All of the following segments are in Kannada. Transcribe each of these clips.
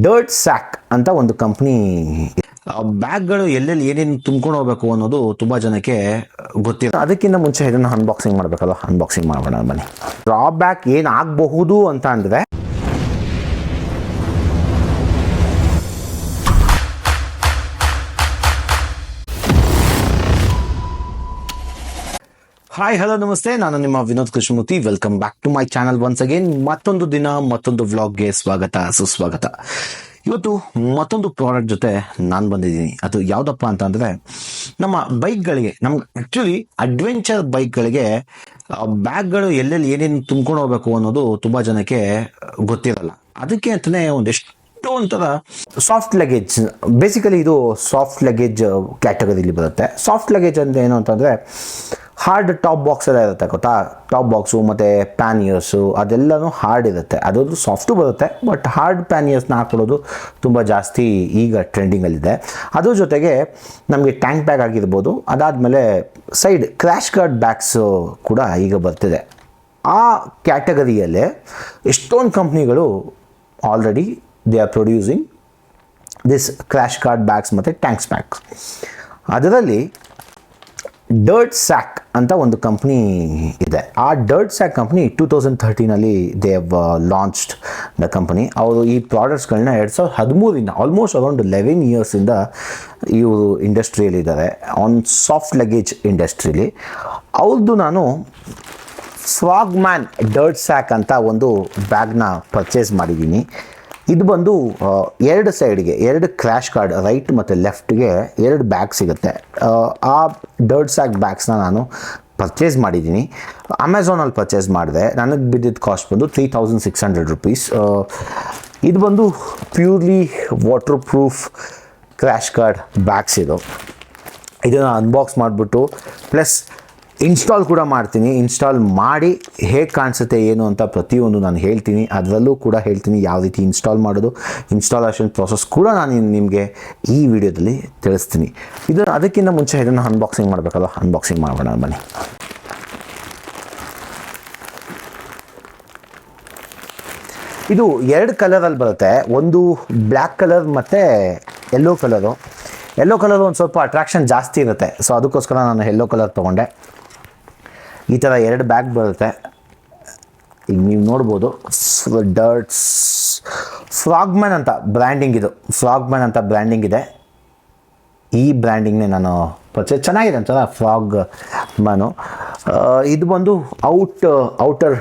ಡರ್ಟ್ ಸ್ಯಾಕ್ ಅಂತ ಒಂದು ಕಂಪ್ನಿ ಬ್ಯಾಗ್ಗಳು ಎಲ್ಲೆಲ್ಲಿ ಏನೇನು ತುಂಬ್ಕೊಂಡು ಹೋಗ್ಬೇಕು ಅನ್ನೋದು ತುಂಬ ಜನಕ್ಕೆ ಗೊತ್ತಿಲ್ಲ. ಅದಕ್ಕಿಂತ ಮುಂಚೆ ಇದನ್ನು ಅನ್ಬಾಕ್ಸಿಂಗ್ ಮಾಡಬೇಕಲ್ಲ ಅನ್ಬಾಕ್ಸಿಂಗ್ ಮಾಡೋಣ ಬನ್ನಿ. ಡ್ರಾಬ್ಯಾಕ್ ಏನಾಗಬಹುದು ಅಂತ ಅಂದರೆ ಹಾಯ್ ಹಲೋ ನಮಸ್ತೆ. ನಾನು ನಿಮ್ಮ Vinod Krishnamurthy. Welcome back to my channel once again ಮತ್ತೊಂದು ದಿನ, ಮತ್ತೊಂದು ವ್ಲಾಗ್ಗೆ ಸ್ವಾಗತ, ಸುಸ್ವಾಗತ. ಇವತ್ತು ಮತ್ತೊಂದು ಪ್ರಾಡಕ್ಟ್ ಜೊತೆ ನಾನು ಬಂದಿದ್ದೀನಿ. ಅದು ಯಾವುದಪ್ಪ ಅಂತಂದ್ರೆ ನಮ್ಮ ಬೈಕ್ಗಳಿಗೆ ನಮ್ಗೆ ಆ್ಯಕ್ಚುಲಿ ಅಡ್ವೆಂಚರ್ ಬೈಕ್ಗಳಿಗೆ ಬ್ಯಾಗ್ಗಳು ಎಲ್ಲೆಲ್ಲಿ ಏನೇನು ತುಂಬ್ಕೊಂಡು ಹೋಗ್ಬೇಕು ಅನ್ನೋದು ತುಂಬ ಜನಕ್ಕೆ ಗೊತ್ತಿರಲ್ಲ. ಅದಕ್ಕೆ ಅಂತಲೇ ಒಂದೆಷ್ಟು ಒಂಥರ ಸಾಫ್ಟ್ ಲಗೇಜ್ ಬೇಸಿಕಲಿ ಇದು ಸಾಫ್ಟ್ ಲಗೇಜ್ ಕ್ಯಾಟಗರಿಲಿ ಬರುತ್ತೆ. ಸಾಫ್ಟ್ ಲಗೇಜ್ ಅಂದ್ರೆ ಏನು ಅಂತಂದರೆ ಹಾರ್ಡ್ ಟಾಪ್ ಬಾಕ್ಸ್ ಎಲ್ಲ ಇರುತ್ತೆ, ಗೊತ್ತಾ? ಟಾಪ್ ಬಾಕ್ಸು ಮತ್ತು ಪ್ಯಾನಿಯರ್ಸು ಅದೆಲ್ಲನೂ ಹಾರ್ಡ್ ಇರುತ್ತೆ. ಅದೊಂದು ಸಾಫ್ಟು ಬರುತ್ತೆ ಬಟ್ ಹಾರ್ಡ್ ಪ್ಯಾನಿಯರ್ಸ್ನ ಹಾಕೊಳ್ಳೋದು ತುಂಬ ಜಾಸ್ತಿ ಈಗ ಟ್ರೆಂಡಿಂಗಲ್ಲಿದೆ ಅದ್ರ ಜೊತೆಗೆ ನಮಗೆ ಟ್ಯಾಂಕ್ ಬ್ಯಾಗ್ ಆಗಿರ್ಬೋದು, ಅದಾದಮೇಲೆ ಸೈಡ್ ಕ್ರ್ಯಾಶ್ ಗಾರ್ಡ್ ಬ್ಯಾಗ್ಸು ಕೂಡ ಈಗ ಬರ್ತಿದೆ. ಆ ಕ್ಯಾಟಗರಿಯಲ್ಲೇ ಎಷ್ಟೊಂದು ಕಂಪ್ನಿಗಳು already they are producing this crash card bags ಮತ್ತು ಟ್ಯಾಂಕ್ಸ್ ಬ್ಯಾಗ್ಸ್ ಅದರಲ್ಲಿ ಡರ್ಟ್ ಸ್ಯಾಕ್ ಅಂತ ಒಂದು ಕಂಪ್ನಿ ಇದೆ. ಆ Dirt Sack company two thousand ಥರ್ಟೀನಲ್ಲಿ they have launched the company ಅವರು ಈ ಪ್ರಾಡಕ್ಟ್ಸ್ಗಳನ್ನ ಎರಡು ಸಾವಿರದ ಹದಿಮೂರಿಂದ ಆಲ್ಮೋಸ್ಟ್ ಅರೌಂಡ್ ಲೆವೆನ್ ಇಯರ್ಸಿಂದ ಇವರು ಇಂಡಸ್ಟ್ರಿಯಲ್ಲಿದ್ದಾರೆ ಆನ್ ಸಾಫ್ಟ್ ಲಗೇಜ್ ಇಂಡಸ್ಟ್ರೀಲಿ ಅವ್ರದ್ದು ನಾನು ಸ್ವಾಗ್ ಮ್ಯಾನ್ ಡರ್ಟ್ ಸ್ಯಾಕ್ ಅಂತ ಒಂದು ಬ್ಯಾಗ್ನ ಪರ್ಚೇಸ್ ಮಾಡಿದ್ದೀನಿ. ಇದು ಬಂದು ಎರಡು ಸೈಡ್ಗೆ ಎರಡು ಕ್ರ್ಯಾಶ್ ಕಾರ್ಡ್ ರೈಟ್ ಮತ್ತು ಲೆಫ್ಟ್ಗೆ ಎರಡು ಬ್ಯಾಗ್ ಸಿಗುತ್ತೆ. ಆ, ಡರ್ಡ್ ಸ್ಯಾಕ್ ಬ್ಯಾಗ್ಸ್ನ ನಾನು ಪರ್ಚೇಸ್ ಮಾಡಿದ್ದೀನಿ. ಅಮೆಝಾನಲ್ಲಿ ಪರ್ಚೇಸ್ ಮಾಡಿದೆ. ನನಗೆ ಬಿದ್ದಿದ್ದ ಕಾಸ್ಟ್ ಬಂದು three thousand six hundred rupees ಇದು ಬಂದು purely waterproof crash guard bags ಇದು. ಇದನ್ನು ಅನ್ಬಾಕ್ಸ್ ಮಾಡಿಬಿಟ್ಟು ಪ್ಲಸ್ ಇನ್ಸ್ಟಾಲ್ ಕೂಡ ಮಾಡ್ತೀನಿ. ಇನ್ಸ್ಟಾಲ್ ಮಾಡಿ ಹೇಗೆ ಕಾಣಿಸುತ್ತೆ ಏನು ಅಂತ ಪ್ರತಿಯೊಂದು ನಾನು ಹೇಳ್ತೀನಿ. ಅದರಲ್ಲೂ ಕೂಡ ಹೇಳ್ತೀನಿ ಯಾವ ರೀತಿ ಇನ್ಸ್ಟಾಲ್ ಮಾಡೋದು. ಇನ್ಸ್ಟಾಲೇಷನ್ ಪ್ರಾಸೆಸ್ ಕೂಡ ನಾನು ನಿಮಗೆ ಈ ವಿಡಿಯೋದಲ್ಲಿ ತಿಳಿಸ್ತೀನಿ. ಇದು ಅದಕ್ಕಿಂತ ಮುಂಚೆ ಇದನ್ನು ಅನ್ಬಾಕ್ಸಿಂಗ್ ಮಾಡಬೇಕಲ್ಲ ಅನ್ಬಾಕ್ಸಿಂಗ್ ಮಾಡೋಣ ಬನ್ನಿ. ಇದು ಎರಡು ಕಲರಲ್ಲಿ ಬರುತ್ತೆ. ಒಂದು ಬ್ಲ್ಯಾಕ್ ಕಲರ್ ಮತ್ತು ಯೆಲ್ಲೋ ಕಲರು ಯೆಲ್ಲೋ ಕಲರ್ ಒಂದು ಸ್ವಲ್ಪ ಅಟ್ರಾಕ್ಷನ್ ಜಾಸ್ತಿ ಇರುತ್ತೆ. ಸೊ ಅದಕ್ಕೋಸ್ಕರ ನಾನು ಯೆಲ್ಲೋ ಕಲರ್ ತೊಗೊಂಡೆ. ಈ ಥರ ಎರಡು ಬ್ಯಾಗ್ ಬರುತ್ತೆ. ಈಗ ನೀವು ನೋಡ್ಬೋದು ಡರ್ಟ್ಸ್. ಫ್ರಾಗ್ಮ್ಯಾನ್ ಅಂತ ಬ್ರ್ಯಾಂಡಿಂಗ್ ಇದು. ಫ್ರಾಗ್ಮ್ಯಾನ್ ಅಂತ ಬ್ರ್ಯಾಂಡಿಂಗ್ ಇದೆ. ಈ ಬ್ರ್ಯಾಂಡಿಂಗ್ನೇ ನಾನು ಪರ್ಚೇಸ್ ಚೆನ್ನಾಗಿದೆ ಅಂತಲ್ಲ ಫ್ರಾಗ್ ಮ್ಯಾನು ಇದು ಬಂದು ಔಟ್, ಔಟರ್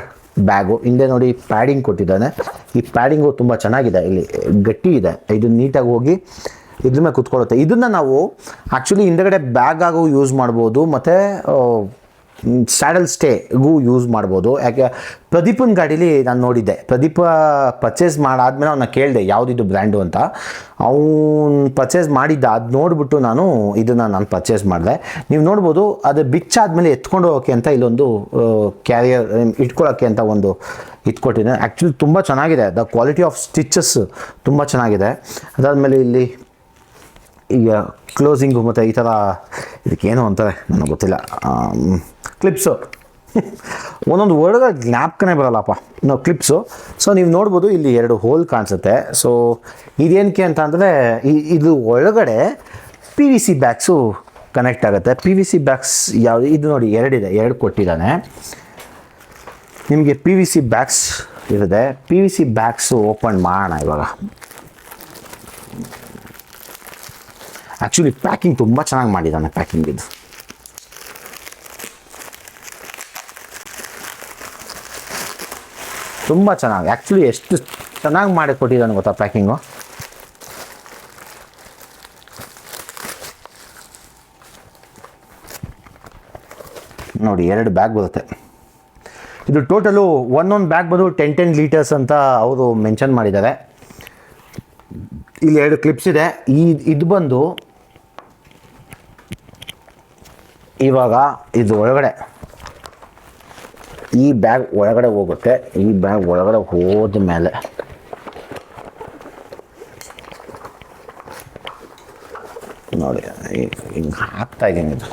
ಬ್ಯಾಗು. ಹಿಂದೆ ನೋಡಿ ಪ್ಯಾಡಿಂಗ್ ಕೊಟ್ಟಿದ್ದಾನೆ. ಈ ಪ್ಯಾಡಿಂಗು ತುಂಬ ಚೆನ್ನಾಗಿದೆ. ಇಲ್ಲಿ ಗಟ್ಟಿ ಇದೆ. ಇದು ನೀಟಾಗಿ ಹೋಗಿ ಇದ್ರ ಮೇಲೆ ಕುತ್ಕೊಳ್ಳುತ್ತೆ. ಇದನ್ನು ನಾವು ಆ್ಯಕ್ಚುಲಿ ಹಿಂದೆಗಡೆ ಬ್ಯಾಗ್ ಆಗು ಯೂಸ್ ಮಾಡ್ಬೋದು. ಮತ್ತು ಸ್ಯಾಡಲ್ ಸ್ಟೇಗೂ ಯೂಸ್ ಮಾಡ್ಬೋದು. ಯಾಕೆ, ಪ್ರದೀಪನ ಗಾಡೀಲಿ ನಾನು ನೋಡಿದ್ದೆ. ಪ್ರದೀಪ ಪರ್ಚೇಸ್ ಮಾಡಾದ್ಮೇಲೆ ಅವನ್ನ ಕೇಳಿದೆ, ಯಾವುದಿದು ಬ್ರ್ಯಾಂಡು ಅಂತ. ಅವನು ಪರ್ಚೇಸ್ ಮಾಡಿದ್ದ, ಅದು ನೋಡಿಬಿಟ್ಟು ನಾನು ಇದನ್ನು ನಾನು ಪರ್ಚೇಸ್ ಮಾಡಿದೆ. ನೀವು ನೋಡ್ಬೋದು, ಅದು ಬಿಚ್ಚಾದ್ಮೇಲೆ ಎತ್ಕೊಂಡು ಹೋಗೋಕ್ಕೆ ಅಂತ ಇಲ್ಲೊಂದು ಕ್ಯಾರಿಯರ್ ಇಟ್ಕೊಳ್ಳೋಕ್ಕೆ ಅಂತ ಒಂದು ಇಟ್ಕೊಟ್ಟಿದ್ದೆ. ಆ್ಯಕ್ಚುಲಿ ತುಂಬ ಚೆನ್ನಾಗಿದೆ. ದ ಕ್ವಾಲಿಟಿ ಆಫ್ ಸ್ಟಿಚಸ್ ತುಂಬ ಚೆನ್ನಾಗಿದೆ. ಅದಾದಮೇಲೆ ಇಲ್ಲಿ ಈಗ ಕ್ಲೋಸಿಂಗು ಮತ್ತು ಈ ಥರ ಇದಕ್ಕೇನು ಅಂತಾರೆ, ನನಗೆ ಗೊತ್ತಿಲ್ಲ. ಕ್ಲಿಪ್ಸು ಒಂದೊಂದು ವರ್ಡ್ಗೆ ಜ್ಞಾಪಕನೇ ಬರಲ್ಲಪ್ಪ. ನಾವು ಕ್ಲಿಪ್ಸು ಸೊ ನೀವು ನೋಡ್ಬೋದು ಇಲ್ಲಿ ಎರಡು ಹೋಲ್ ಕಾಣಿಸುತ್ತೆ. ಸೊ ಇದೇನಕ್ಕೆ ಅಂತ ಅಂದರೆ ಇದು ಒಳಗಡೆ P V C bags connect ಆಗುತ್ತೆ. ಪಿ ವಿ ಸಿ ಬ್ಯಾಗ್ಸ್ ಯಾವುದು, ಇದು ನೋಡಿ ಎರಡಿದೆ ಎರಡು ಕೊಟ್ಟಿದ್ದಾನೆ. ನಿಮಗೆ ಪಿ ವಿ ಸಿ ಬ್ಯಾಗ್ಸ್ ಇರುತ್ತೆ. P V C bags open ಮಾಡೋಣ ಇವಾಗ. ಆ್ಯಕ್ಚುಲಿ ಪ್ಯಾಕಿಂಗ್ ತುಂಬ ಚೆನ್ನಾಗಿ ಮಾಡಿದ್ದಾನೆ ಪ್ಯಾಕಿಂಗ್ ಇದು. ತುಂಬ ಚೆನ್ನಾಗಿ. ಆ್ಯಕ್ಚುಲಿ ಎಷ್ಟು ಚೆನ್ನಾಗಿ ಮಾಡಿ ಕೊಟ್ಟಿದ್ದಾನೆ ಗೊತ್ತಾ ಪ್ಯಾಕಿಂಗು ನೋಡಿ ಎರಡು ಬ್ಯಾಗ್ ಬರುತ್ತೆ. ಇದು ಟೋಟಲು ಒಂದೊಂದು ಬ್ಯಾಗ್ ಬಂದು ಟೆನ್ ಟೆನ್ ಲೀಟರ್ಸ್ ಅಂತ ಅವರು ಮೆನ್ಷನ್ ಮಾಡಿದ್ದಾರೆ. ಇಲ್ಲಿ ಎರಡು ಕ್ಲಿಪ್ಸ್ ಇದೆ. ಈ, ಇದು ಬಂದು ಇವಾಗ ಇದು ಒಳಗಡೆ. ಈ ಬ್ಯಾಗ್ ಒಳಗಡೆ ಹೋಗುತ್ತೆ. ಈ ಬ್ಯಾಗ್ ಒಳಗಡೆ ಹೋದ ಮೇಲೆ ನೋಡಿ ಹಿಂಗೆ ಹಾಕ್ತಾ ಇದ್ದೀನಿ ಇದು.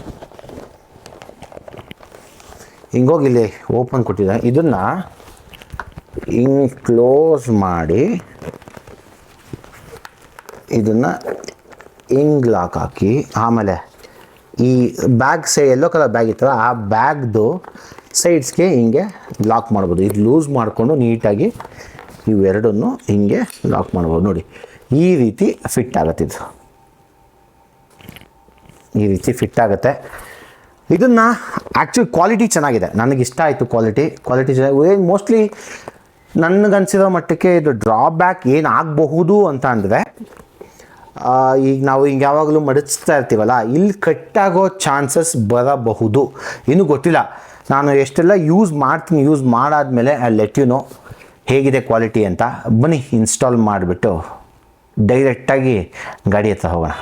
ಹಿಂಗೋಗಿ ಇಲ್ಲಿ ಓಪನ್ ಕೊಟ್ಟಿದೆ ಇದನ್ನು ಹಿಂಗೆ ಕ್ಲೋಸ್ ಮಾಡಿ ಇದನ್ನು ಹಿಂಗ್ ಲಾಕ್ ಹಾಕಿ, ಆಮೇಲೆ ಈ bag say yellow colour bag ಇತ್ತಲ್ಲ, ಆ ಬ್ಯಾಗ್ದು ಸೈಡ್ಸ್ಗೆ ಹಿಂಗೆ ಲಾಕ್ ಮಾಡ್ಬೋದು. ಇದು ಲೂಸ್ ಮಾಡಿಕೊಂಡು ನೀಟಾಗಿ ಇವೆರಡನ್ನು ಹಿಂಗೆ ಲಾಕ್ ಮಾಡ್ಬೋದು. ನೋಡಿ, ಈ ರೀತಿ ಫಿಟ್ ಆಗುತ್ತೆ ಇದು. ಈ ರೀತಿ ಫಿಟ್ ಆಗುತ್ತೆ. ಇದನ್ನು ಆ್ಯಕ್ಚುಲಿ ಕ್ವಾಲಿಟಿ ಚೆನ್ನಾಗಿದೆ. ನನಗೆ ಇಷ್ಟ ಆಯಿತು ಕ್ವಾಲಿಟಿ ಕ್ವಾಲಿಟಿ ಚೆನ್ನಾಗಿ ಮೋಸ್ಟ್ಲಿ ನನಗನ್ಸಿರೋ ಮಟ್ಟಕ್ಕೆ ಇದು ಡ್ರಾಬ್ಯಾಕ್ ಏನು ಆಗಬಹುದು ಅಂತ ಅಂದರೆ ಈಗ ನಾವು ಹಿಂಗೆ ಯಾವಾಗಲೂ ಮಡಚ್ತಾ ಇರ್ತೀವಲ್ಲ, ಇಲ್ಲಿ ಕಟ್ಟಾಗೋ ಚಾನ್ಸಸ್ ಬರಬಹುದು. ಇನ್ನೂ ಗೊತ್ತಿಲ್ಲ. ನಾನು ಎಷ್ಟೆಲ್ಲ ಯೂಸ್ ಮಾಡ್ತೀನಿ ಯೂಸ್ ಮಾಡಾದಮೇಲೆ ಐ ಲೆಟ್ ಯು ನೋ ಹೇಗಿದೆ ಕ್ವಾಲಿಟಿ ಅಂತ. ಬನ್ನಿ ಇನ್ಸ್ಟಾಲ್ ಮಾಡಿಬಿಟ್ಟು ಡೈರೆಕ್ಟಾಗಿ ಗಾಡಿ ಹತ್ರ ಹೋಗೋಣ.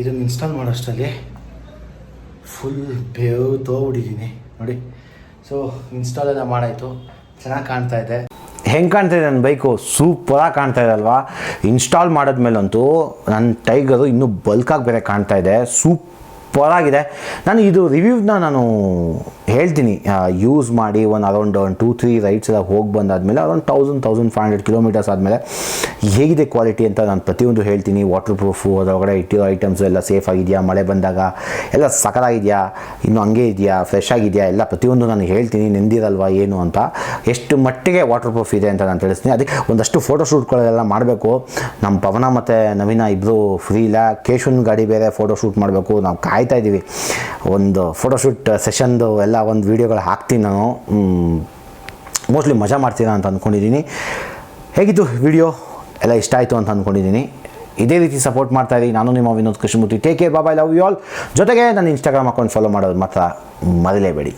ಇದನ್ನು ಇನ್ಸ್ಟಾಲ್ ಮಾಡೋಷ್ಟರಲ್ಲಿ ಫುಲ್ ಬೇವು ತೋಗ್ಬಿಟ್ಟಿದ್ದೀನಿ, ನೋಡಿ. ಸೊ ಇನ್ಸ್ಟಾಲ್ ಎಲ್ಲ ಮಾಡಾಯಿತು. ಚೆನ್ನಾಗಿ ಕಾಣ್ತಾ ಇದೆ. ಹೆಂಗೆ ಕಾಣ್ತಾ ಇದೆ ನನ್ನ ಬೈಕು? ಸೂಪರಾಗಿ ಕಾಣ್ತಾ ಇದೆ ಅಲ್ವಾ? ಇನ್ಸ್ಟಾಲ್ ಮಾಡಿದ್ಮೇಲಂತೂ ನನ್ನ ಟೈಗರು ಇನ್ನೂ ಬಲ್ಕಾಗಿ ಬೇರೆ ಕಾಣ್ತಾ ಇದೆ. ಸೂಪರಾಗಿದೆ ನಾನು ಇದು ರಿವ್ಯೂನ ನಾನು ಹೇಳ್ತೀನಿ. ಯೂಸ್ ಮಾಡಿ ಒಂದು ಅರೌಂಡ್ ಒಂದು ಟೂ ತ್ರೀ ರೈಡ್ಸ್ ಎಲ್ಲ ಹೋಗಿ ಬಂದಾದಮೇಲೆ around thousand thousand five hundred kilometres ಆದಮೇಲೆ ಹೇಗಿದೆ ಕ್ವಾಲಿಟಿ ಅಂತ ನಾನು ಪ್ರತಿಯೊಂದು ಹೇಳ್ತೀನಿ. ವಾಟರ್ ಪ್ರೂಫು ಅದರೊಳಗಡೆ ಇಟ್ಟಿರೋ ಐಟಮ್ಸ್ ಎಲ್ಲ ಸೇಫ್ ಆಗಿದೆಯಾ? ಮಳೆ ಬಂದಾಗ ಎಲ್ಲ ಸಕಲಾಗಿದೆಯಾ ಇನ್ನೂ ಹಂಗೆ ಇದೆಯಾ? ಫ್ರೆಶ್ ಆಗಿದೆಯಾ? ಎಲ್ಲ ಪ್ರತಿಯೊಂದು ನಾನು ಹೇಳ್ತೀನಿ. ನೆಂದಿರಲ್ವಾ, ಏನು ಅಂತ. ಎಷ್ಟು ಮಟ್ಟಿಗೆ ವಾಟರ್ ಪ್ರೂಫ್ ಇದೆ ಅಂತ ನಾನು ತಿಳಿಸ್ತೀನಿ. ಅದಕ್ಕೆ ಒಂದಷ್ಟು ಫೋಟೋ ಶೂಟ್ಗಳೆಲ್ಲ ಮಾಡಬೇಕು. ನಮ್ಮ ಪವನ ಮತ್ತು ನವೀನ ಇಬ್ಬರು ಫ್ರೀ ಇಲ್ಲ. ಕೇಶವನ್ ಗಾಡಿ ಬೇರೆ ಫೋಟೋ ಶೂಟ್ ಮಾಡಬೇಕು. ನಾವು ಕಾಯ್ತಾ ಇದ್ದೀವಿ. ಒಂದು ಫೋಟೋಶೂಟ್ ಸೆಷನ್ದು ಎಲ್ಲ ಒಂದು ವೀಡಿಯೋಗಳು ಹಾಕ್ತೀನಿ ನಾನು. ಮೋಸ್ಟ್ಲಿ ಮಜಾ ಮಾಡ್ತೀರಾ ಅಂತ ಅಂದ್ಕೊಂಡಿದ್ದೀನಿ ಹೇಗಿತ್ತು ವಿಡಿಯೋ ಎಲ್ಲ ಇಷ್ಟ ಆಯಿತು ಅಂತ ಅಂದ್ಕೊಂಡಿದ್ದೀನಿ ಇದೇ ರೀತಿ ಸಪೋರ್ಟ್ ಮಾಡ್ತಾ ಇದ್ದೀನಿ ನಾನು ನಿಮ್ಮ ವಿನೋದ್ ಕೃಷ್ಣಮೂರ್ತಿ. ಟೇಕ್ ಕೇರ್ ಬಾಬಾ ಲವ್ ಯು ಆಲ್ ಜೊತೆಗೆ ನನ್ನ ಇನ್ಸ್ಟಾಗ್ರಾಮ್ ಅಕೌಂಟ್ ಫಾಲೋ ಮಾಡೋದು ಮಾತ್ರ ಮರಲೇಬೇಡಿ.